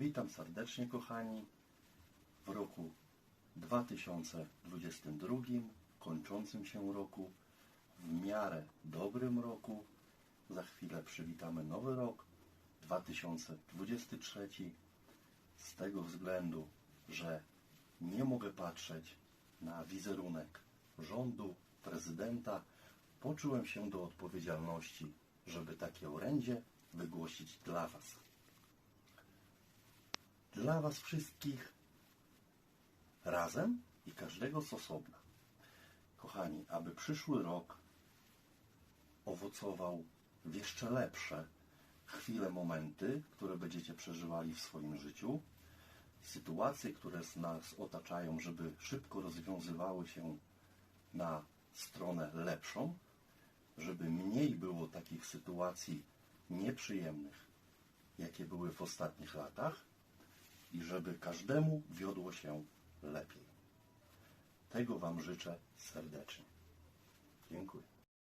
Witam serdecznie, kochani, w roku 2022, kończącym się roku, w miarę dobrym roku. Za chwilę przywitamy nowy rok 2023. Z tego względu, że nie mogę patrzeć na wizerunek rządu, prezydenta, poczułem się do odpowiedzialności, żeby takie orędzie wygłosić dla Was dla Was wszystkich razem i każdego z osobna. Kochani, aby przyszły rok owocował w jeszcze lepsze chwile, momenty, które będziecie przeżywali w swoim życiu, sytuacje, które nas otaczają, żeby szybko rozwiązywały się na stronę lepszą, żeby mniej było takich sytuacji nieprzyjemnych, jakie były w ostatnich latach i żeby każdemu wiodło się lepiej. Tego Wam życzę serdecznie. Dziękuję.